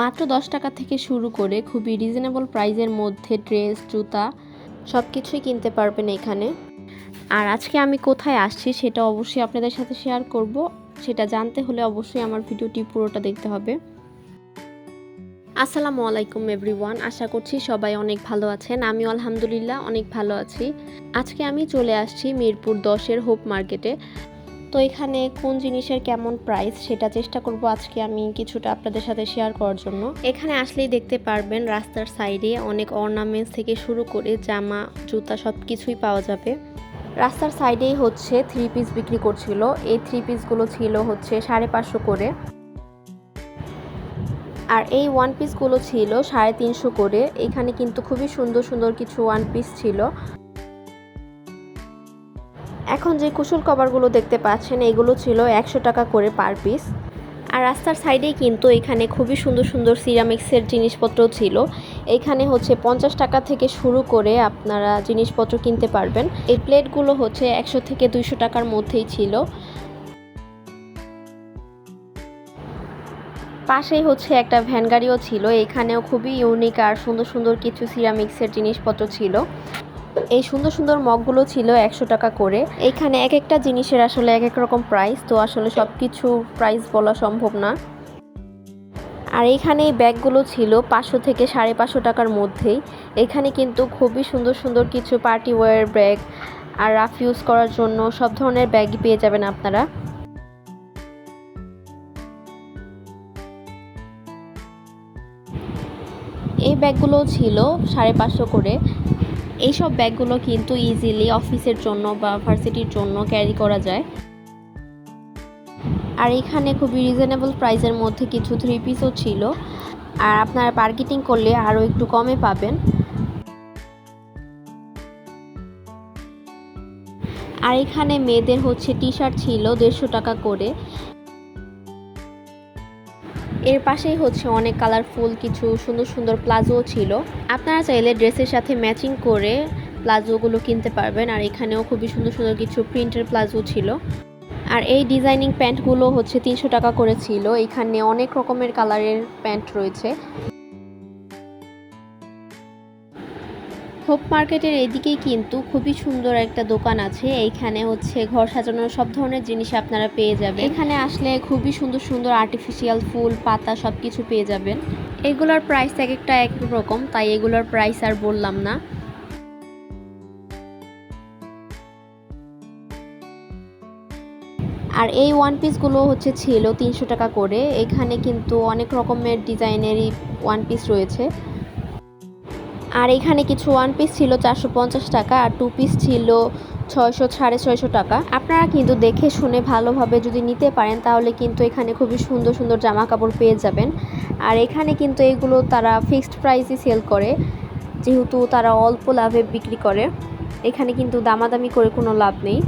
মাত্র দশ টাকা থেকে শুরু করে খুবই রিজনেবল প্রাইজের মধ্যে ড্রেস জুতা সব কিছুই কিনতে পারবেন এখানে। আর আজকে আমি কোথায় আসছি সেটা অবশ্যই আপনাদের সাথে শেয়ার করব। সেটা জানতে হলে অবশ্যই আমার ভিডিওটি পুরোটা দেখতে হবে। আসসালামু আলাইকুম এভরিওয়ান আশা করছি সবাই অনেক ভালো আছেন। আমিও আলহামদুলিল্লাহ অনেক ভালো আছি। আজকে আমি চলে আসছি মিরপুর দশের হোপ মার্কেটে। তো এখানে কোন জিনিসের কেমন প্রাইস সেটা চেষ্টা করব আজকে আমি কিছুটা আপনাদের সাথে শেয়ার করার জন্য। এখানে আসলেই দেখতে পারবেন রাস্তার সাইডে অনেক অর্নামেন্টস থেকে শুরু করে জামা, জুতা সব কিছুই পাওয়া যাবে। রাস্তার সাইডেই হচ্ছে থ্রি পিস বিক্রি করছিল। এই থ্রি পিসগুলো ছিল হচ্ছে সাড়ে পাঁচশো করে। আর এই ওয়ান পিসগুলো ছিল সাড়ে তিনশো করে। এখানে কিন্তু খুবই সুন্দর সুন্দর কিছু ওয়ান পিস ছিল। এখন যে কুশল কভারগুলো দেখতে পাচ্ছেন, এগুলো ছিল একশো টাকা করে পার পিস। আর রাস্তার সাইডেই কিন্তু এখানে খুবই সুন্দর সুন্দর সিরামিক্সের জিনিসপত্র ছিল। এখানে হচ্ছে পঞ্চাশ টাকা থেকে শুরু করে আপনারা জিনিসপত্র কিনতে পারবেন। এই প্লেটগুলো হচ্ছে একশো থেকে দুইশো টাকার মধ্যেই ছিল। পাশেই হচ্ছে একটা ভ্যান গাড়িও ছিল। এখানেও খুবই ইউনিক আর সুন্দর সুন্দর কিছু সিরামিক্সের জিনিসপত্র ছিল। এই সুন্দর সুন্দর মগগুলো ছিল একশো টাকা করে। এখানে এক একটা জিনিসের আসলে এক এক রকম প্রাইস তো আসলে সব কিছু প্রাইস বলা সম্ভব না। আর এখানে এই ব্যাগগুলো ছিল পাঁচশো থেকে সাড়ে পাঁচশো টাকার মধ্যেই। এখানে কিন্তু খুবই সুন্দর সুন্দর কিছু পার্টি ওয়্যার ব্যাগ আর রাফ ইউজ করার জন্য সব ধরনের ব্যাগই পেয়ে যাবেন আপনারা। এই ব্যাগগুলো ছিল সাড়ে পাঁচশো করে। এইসব ব্যাগগুলো কিন্তু ইজিলি অফিসের জন্য বা ভার্সিটির জন্য ক্যারি করা যায়। আর এখানে খুবই রিজনেবল প্রাইসের মধ্যে কিছু থ্রি পিসও ছিল। আর আপনারা মার্কেটিং করলে আরও একটু কমে পাবেন। আর এখানে মেয়েদের হচ্ছে টি শার্ট ছিল দেড়শো টাকা করে। এর পাশেই হচ্ছে অনেক কালারফুল কিছু সুন্দর সুন্দর প্লাজো ছিল। আপনারা চাইলে ড্রেসের সাথে ম্যাচিং করে প্লাজোগুলো কিনতে পারবেন, আর এখানেও খুবই সুন্দর সুন্দর কিছু প্রিন্টের প্লাজো ছিল। আর এই ডিজাইনিং প্যান্টগুলো হচ্ছে তিনশো টাকা করে ছিল। এখানে অনেক রকমের কালারের প্যান্ট রয়েছে। হোপ মার্কেটের এদিকেই কিন্তু খুবই সুন্দর একটা দোকান আছে। এইখানে হচ্ছে ঘর সাজানোর সব ধরনের জিনিস আপনারা পেয়ে যাবেন। এখানে আসলে খুবই সুন্দর সুন্দর আর্টিফিশিয়াল ফুল, পাতা সব কিছু পেয়ে যাবেন। এগুলোর প্রাইস এক একটা এক রকম, তাই এগুলোর প্রাইস আর বললাম না। আর এই ওয়ান পিসগুলো হচ্ছে ছিল তিনশো টাকা করে। এখানে কিন্তু অনেক রকমের ডিজাইনেরই ওয়ান পিস রয়েছে। আর এখানে কিছু ওয়ান পিস ছিল চারশো পঞ্চাশ টাকা আর টু পিস ছিল ছয়শো, সাড়ে ছয়শো টাকা। আপনারা কিন্তু দেখে শুনে ভালোভাবে যদি নিতে পারেন, তাহলে কিন্তু এখানে খুবই সুন্দর সুন্দর জামা কাপড় পেয়ে যাবেন। আর এখানে কিন্তু এগুলো তারা ফিক্সড প্রাইসই সেল করে, যেহেতু তারা অল্প লাভে বিক্রি করে। এখানে কিন্তু দামাদামি করে কোনো লাভ নেই।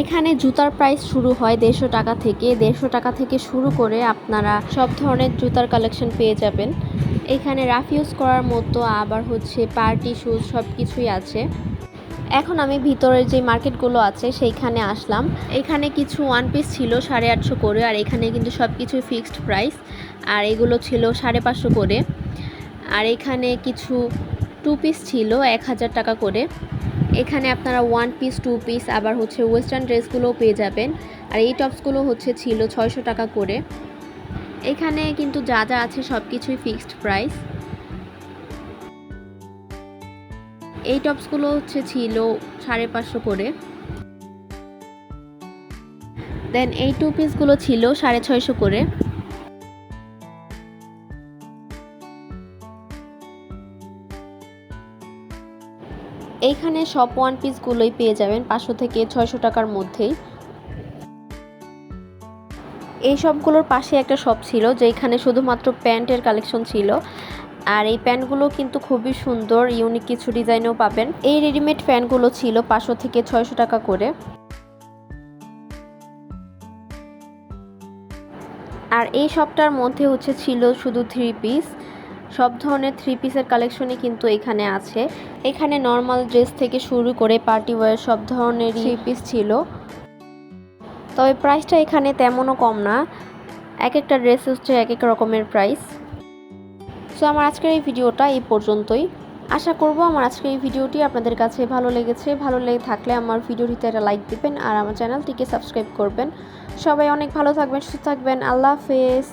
এখানে জুতার প্রাইস শুরু হয় দেড়শো টাকা থেকে। দেড়শো টাকা থেকে শুরু করে আপনারা সব ধরনের জুতার কালেকশন পেয়ে যাবেন। এখানে রাফ ইউজ করার মতো আবার হচ্ছে পার্টি শুজ সব কিছুই আছে। এখন আমি ভিতরের যে মার্কেটগুলো আছে সেইখানে আসলাম। এখানে কিছু ওয়ান পিস ছিল সাড়ে আটশো করে, আর এখানে কিন্তু সব কিছু ফিক্সড প্রাইস আর এগুলো ছিল সাড়ে পাঁচশো করে। আর এখানে কিছু টু পিস ছিল এক হাজার টাকা করে। এখানে আপনারা ওয়ান পিস টু পিস আবার হচ্ছে ওয়েস্টার্ন ড্রেসগুলোও পেয়ে যাবেন। আর এই টপসগুলো হচ্ছে ছিল ছয়শো টাকা করে। এখানে কিন্তু যা যা আছে সব কিছুই ফিক্সড প্রাইস এই টপসগুলো হচ্ছে ছিল সাড়ে পাঁচশো করে। দেন এই টু পিসগুলো ছিল সাড়ে ছয়শো করে। এইখানে সব ওয়ান পিসগুলোই পেয়ে যাবেন পাঁচশো থেকে ছয়শো টাকার মধ্যেই। এই সবগুলোর পাশে একটা শপ ছিল যেখানে শুধুমাত্র প্যান্টের কালেকশন ছিল। আর এই প্যান্টগুলো কিন্তু খুবই সুন্দর ইউনিক কিছু ডিজাইনও পাবেন। এই রেডিমেড প্যান্টগুলো ছিল পাঁচশো থেকে ছয়শো টাকা করে। আর এই শপটার মধ্যে হচ্ছে ছিল শুধু থ্রি পিস সব ধরনের থ্রি পিসের কালেকশনই কিন্তু এখানে আছে। এখানে নর্মাল ড্রেস থেকে শুরু করে পার্টি ওয়্যার সব ধরনের থ্রি পিস ছিল। তবে প্রাইসটা এখানে তেমনও কম না। এক একটা ড্রেস হচ্ছে এক এক রকমের প্রাইস সো আমার আজকের এই ভিডিওটা এই পর্যন্তই। আশা করব আমার আজকের এই ভিডিওটি আপনাদের কাছে ভালো লেগেছে। ভালো লেগে থাকলে আমার ভিডিওটিতে একটা লাইক দিবেন আর আমার চ্যানেলটিকে সাবস্ক্রাইব করবেন। সবাই অনেক ভালো থাকবেন সুস্থ থাকবেন। আল্লাহ হাফেজ।